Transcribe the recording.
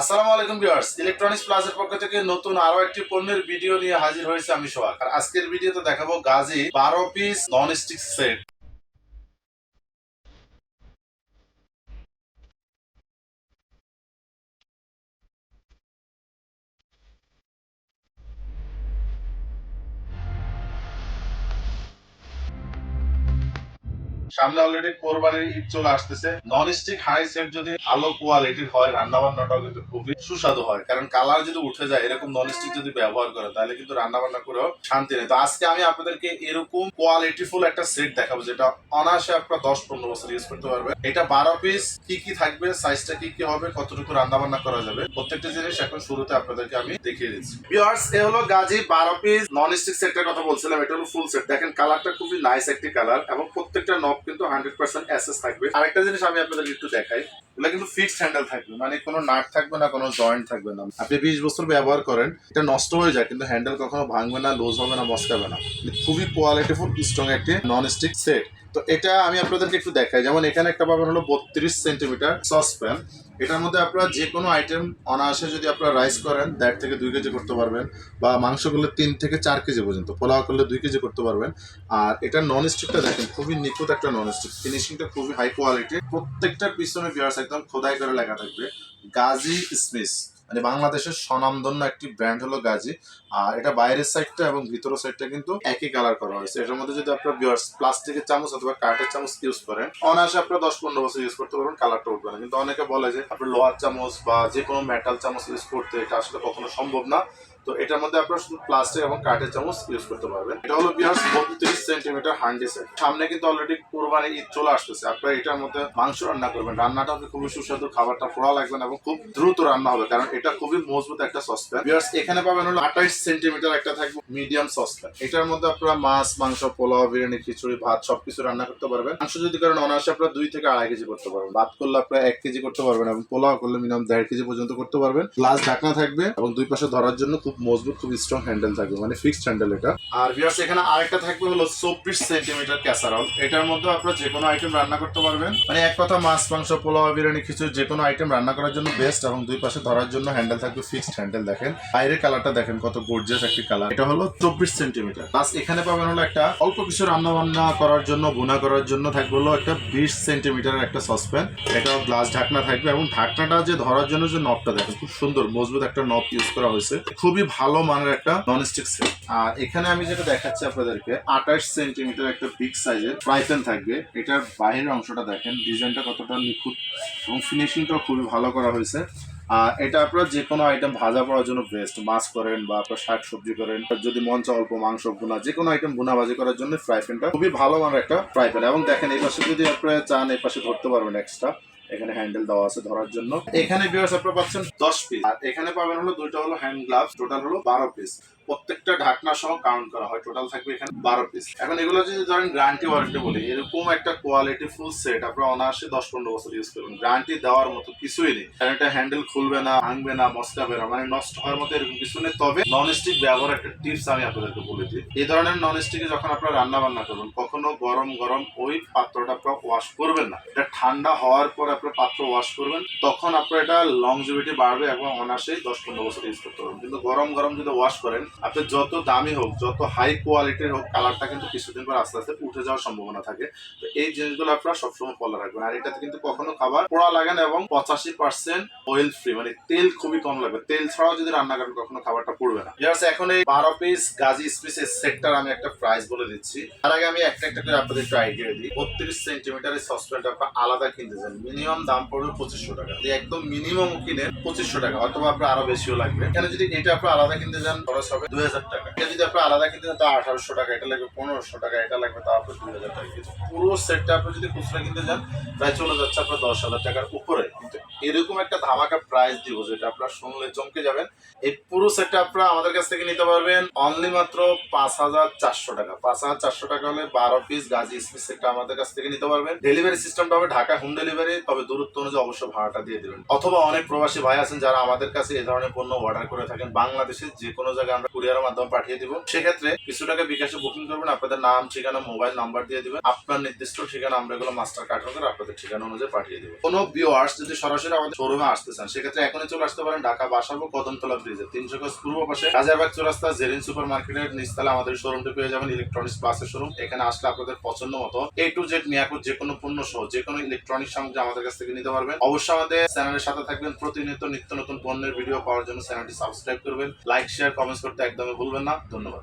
আসসালামু আলাইকুম viewers electronics প্লাসের পক্ষ থেকে নতুন আরও একটি পণ্যের ভিডিও নিয়ে হাজির হয়েছে আমি সোহাগ। আর আজকের ভিডিওতে দেখাবো গাজী বারো পিস নন স্টিক সেট সামনে অলরেডি কোরবানির ঈদ চলে আসতেছে। নন স্টিক হাই সেট যদি ভালো কোয়ালিটির হয় রান্না বান্নাটাও কিন্তু খুবই সুস্বাদু হয়, কারণ কালার যদি উঠে যায়, এরকম নন স্টিক যদি ব্যবহার করে তাহলে কিন্তু রান্না বান্না করেও শান্তি নেই। তো আজকে আমি আপনাদেরকে এরকম কোয়ালিটিফুল একটা সেট দেখাবো, যেটা অনায়াসে আপনারা দশ পনেরো বছর ইউজ করতে পারবে এটা বারো পিস কি কি থাকবে সাইজটা কি কি হবে, কতটুকু রান্না বান্না করা যাবে, প্রত্যেকটা জিনিস এখন শুরুতে আপনাদেরকে আমি দেখিয়ে দিচ্ছি। ভিউয়ার্স এ হলো গাজী, বারো পিস নন স্টিক সেটের কথা বলছিলাম, এটা হলো ফুল সেট দেখেন কালারটা খুবই নাইস একটি কালার এবং প্রত্যেকটা নব কিন্তু হান্ড্রেড পার্সেন্ট অ্যাসেস থাকবে। আরেকটা জিনিস আমি আপনাদের একটু দেখাই, এগুলো কিন্তু ফিক্সড হ্যান্ডেল থাকবে মানে কোনো নাট থাকবে না, কোনো জয়েন্ট থাকবে না। আপনি বিশ বছর ব্যবহার করেন, এটা নষ্ট হয়ে যায়, কিন্তু হ্যান্ডেল কখনো ভাঙবে না লুজ হবে না, মস্কাবে না। কিন্তু খুবই কোয়ালিটিফুল স্ট্রং একটি নন স্টিক সেট তো এটা আমি আপনাদেরকে একটু দেখাই। যেমন এখানে একটা পাবেন হলো বত্রিশ সেন্টিমিটার সসপ্যান। এটার মধ্যে আপনারা যে কোনো আইটেম অনায়াসে যদি আপনারা রাইস করেন, দেড় থেকে দুই কেজি করতে পারবেন বা মাংস করলে তিন থেকে চার কেজি পর্যন্ত, পোলাও করলে দুই কেজি করতে পারবেন। আর এটা নন স্টিকটা দেখেন, খুবই নিখুঁত একটা নন স্টিক ফিনিশিংটা খুবই হাই কোয়ালিটি প্রত্যেকটার পিছনে বিয়ার্স একদম খোদাই করে লেখা থাকবে, গাজী স্মিস মানে বাংলাদেশের স্বনামধন্য একটি ব্র্যান্ড হলো গাজি আর এটা বাইরের সাইডটা এবং ভিতরের সাইডটা কিন্তু একই কালার করা হয়েছে। এটার মধ্যে যদি আপনার বিয়ার্স প্লাস্টিকের চামচ অথবা কাঠের চামচ ইউজ করেন, অনায়াসে আপনার দশ পনেরো বছর ইউজ করতে পারবেন কালারটা উঠবে না। কিন্তু অনেকে বলে যে, আপনার লোহার চামচ বা যে কোনো মেটাল চামচ ইউজ করতে এটা আসলে কখনো সম্ভব না। তো এটার মধ্যে আপনারা শুধু প্লাস্টিক এবং কাঠের চামচ ইউজ করতে পারবেন। এটা হলো বিয়ার্স বত্রিশ সেন্টিমিটার হান্ডি সেট সামনে কিন্তু অলরেডি কোরবানি ঈদ চলে আসতেছে। আপনারা এটার মধ্যে মাংস রান্না করবেন। রান্নাটা খুবই সুস্বাদু, খাবারটা ফোড়া লাগবে না এবং খুব দ্রুত রান্না হবে, কারণ এটা খুবই মজবুত একটা সসপ্যান বিয়ার্স, এখানে পাবেন হলো আঠাইশ সেন্টিমিটার একটা থাকবে মিডিয়াম সসপ্যান এটার মধ্যে আপনারা মাছ, মাংস, পোলাও, বিরিয়ানি, খিচুড়ি, ভাত সবকিছু রান্না করতে পারবেন। মাংস যদি কারণ অনায়াসে আপনারা দুই থেকে আড়াই কেজি করতে পারবেন। ভাত করলে আপনারা এক কেজি করতে পারবেন এবং পোলাও করলে মিনিমাম দেড় কেজি পর্যন্ত করতে পারবেন। গ্লাস ঢাকনা থাকবে এবং দুই পাশে ধরার জন্য খুব মজবুত খুব স্ট্রং হ্যান্ডেল থাকবে মানে ফিক্সড হ্যান্ডেল এটা। আর ভিউয়ার্স এখানে আরেকটা থাকবে হলো চব্বিশ সেন্টিমিটার ক্যাসারল এটার মধ্যে আপনারা যে কোনো আইটেম রান্না করতে পারবেন। মানে এক কথা মাছ, মাংস, পোলাও, বিরিয়ানি খিচুড়ি যে কোনো আইটেম রান্না করার জন্য বেস্ট এবং দুই পাশে ধরার জন্য হ্যান্ডেল থাকবে ফিক্সড হ্যান্ডেল দেখেন। বাইরের কালারটা দেখেন, কত গর্জিয়াস একটি কালার এটা হলো চব্বিশ সেন্টিমিটার প্লাস এখানে পাবেন হলো একটা অল্প কিছু রান্না বান্না করার জন্য গুনা করার জন্য থাকবে হলো একটা বিশ সেন্টিমিটারের একটা সসপ্যান এটা গ্লাস ঢাকনা থাকবে এবং ঢাকনাটা যে ধরার জন্য যে নবটা দেখেন, খুব সুন্দর, মজবুত একটা নব ইউজ করা হয়েছে। খুবই ভালো মানের একটা ননস্টিক সেট আর এখানে আমি যেটা দেখাচ্ছি আপনাদেরকে, আঠাশ সেন্টিমিটার একটা বিগ সাইজের ফ্রাই থাকবে। এটার বাইরের অংশটা দেখেন ডিজাইনটা কতটা নিখুঁত এবং ফিনিশিংটাও খুবই ভালো করা হয়েছে। আর এটা আপনার যে কোনো আইটেম ভাজা করার জন্য বেস্ট মাছ করেন বা আপনার শাক সবজি করেন, যদি মন অল্প মাংস ভুনা যে কোনো আইটেম ভুনা ভাজি করার জন্য ফ্রাই প্যানটা খুবই ভালো মানের একটা ফ্রাই প্যান এবং দেখেন, এই পাশে যদি আপনারা চান, এই পাশে ধরতে পারবেন এক্সট্রা এখানে হ্যান্ডেল দেওয়া আছে ধরার জন্য। এখানে ভিউয়ার্স আপনারা পাচ্ছেন দশ পিস আর এখানে পাবেন হলো দুইটা হলো হ্যান্ড গ্লাভস টোটাল হলো বারো পিস প্রত্যেকটা ঢাকনা সহ কাউন্ট করা হয়। টোটাল থাকবে এখানে বারো পিস এখন এগুলো যদি ধরেন গ্যারান্টি ওয়ারেন্টি বলি, এরকম একটা কোয়ালিটি ফুল সেট আপনারা অনায়াসে দশ পনেরো বছর ইউজ করবেন। গ্যারান্টি দেওয়ার মতো কিছুই নেই। কারণ এটা হ্যান্ডেল খুলবে না, ভাঙবে না মস্কাবে না মানে নষ্ট হওয়ার মতো এরকম কিছু নেই। তবে নন স্টিক ব্যবহার একটা টিপস আমি আপনাদেরকে বলে দিই। এই ধরনের নন স্টিকে যখন আপনারা রান্না বান্না করবেন, কখনো গরম গরম ওই পাত্রটা আপনারা ওয়াশ করবেন না। এটা ঠান্ডা হওয়ার পর আপনার পাত্র ওয়াশ করবেন, তখন আপনার এটা লং লংজিভিটি বাড়বে এবং অনায়াসেই দশ পনেরো বছর ইউজ করতে পারবেন। কিন্তু গরম গরম যদি ওয়াশ করেন আপনি যত দামি হোক, যত হাই কোয়ালিটির হোক কালারটা কিন্তু কিছুদিন পর আস্তে আস্তে উঠে যাওয়ার সম্ভাবনা থাকে। তো এই জিনিসগুলো আপনারা সবসময় ফলো রাখবেন। আর এটাতে কিন্তু কখনো খাবার পোড়া লাগে না এবং পঁচাশি পার্সেন্ট অয়েল ফ্রি মানে তেল খুবই কম লাগবে। তেল ছাড়াও যদি রান্না করেন কখনো খাবারটা পড়বে না। Just এখন এই বারো পিস গাজি স্পিসের সেটটার আমি একটা প্রাইস বলে দিচ্ছি। তার আগে আমি একটা একটা করে আপনাদের একটু আইডিয়া দিই। বত্রিশ সেন্টিমিটারের সসপ্যানটা আপনার আলাদা কিনতে চান। মিনিমাম দাম পড়বে পঁচিশশো টাকা। একদম মিনিমাম কিনেন, পঁচিশশো টাকা, অথবা আপনার আরও বেশিও লাগবে। এখানে যদি এটা আপনার আলাদা কিনতে চান, খরচ হবে দুই হাজার টাকা। এটা যদি আপনি আলাদা কিনতে তা আঠারোশো টাকা, এটা লাগবে পনেরোশো টাকা, এটা লাগবে তা আপনার দুই হাজার টাকা। পুরো সেটটা আপনি যদি খুচরা কিনতে যান প্রায় চলে যাচ্ছে আপনার দশ হাজার টাকার উপরে। কিন্তু এরকম একটা ধামাকা প্রাইস দিব যেটা আপনার শুনলে চমকে যাবেন। এই পুরো সেটটা আপনারা আমাদের কাছ থেকে নিতে পারবেন অনলি মাত্র পাঁচ হাজার চারশো টাকা। পাঁচ হাজার চারশো টাকা হলে বারো পিস গাজি স্পিস সেটটা আমাদের কাছ থেকে নিতে পারবেন। ডেলিভারি সিস্টেমটা হবে ঢাকা হোম ডেলিভারি তবে দূরত্ব অনুযায়ী অবশ্যই ভাড়াটা দিয়ে দেবেন। অথবা অনেক প্রবাসী ভাই আছেন যারা আমাদের কাছে এই ধরনের পণ্য অর্ডার করে থাকেন। বাংলাদেশের যে কোনো জায়গায় আমরা কুরিয়ারের মাধ্যমে পাঠিয়ে দিব। সেক্ষেত্রে কিছু টাকা বিকাশে বুকিং করবেন, আপনাদের নাম, ঠিকানা মোবাইল নাম্বার দিয়ে দিবেন। আপনার নির্দিষ্ট ঠিকানা আমরা এগুলো মাস্টার কার্ড করে আপনাদের ঠিকানা অনুযায়ী পাঠিয়ে দেবো। কোনো ভিউয়ার্স যদি সরাসরি আমাদের শোরুমে আসতে চান সেক্ষেত্রে এখনই চলে আসতে পারেন ঢাকা বাসাবো কদমতলা ব্রিজে তিনশো গজ পূর্ব পাশে হাজারবাগ চৌরাস্তা, জেরিন সুপার মার্কেটের নিচতলা আমাদের শোরুমটি পেয়ে যাবেন ইলেকট্রনিক্স বাসের শোরুম এখানে আসলে আপনাদের পছন্দ মতো এ টু জেড মিয়াকুর যে কোনো পণ্য সহ যে কোনো ইলেকট্রনিক সামগ্রী আমাদের কাছ থেকে নিতে পারবেন। অবশ্যই আমাদের চ্যানেলের সাথে থাকবেন। প্রতিনিয়ত নিত্য নতুন পণ্যের ভিডিও পাওয়ার জন্য চ্যানেলটি সাবস্ক্রাইব করবেন। লাইক শেয়ার কমেন্টস করতে একদমই ভুলবেন না। ধন্যবাদ।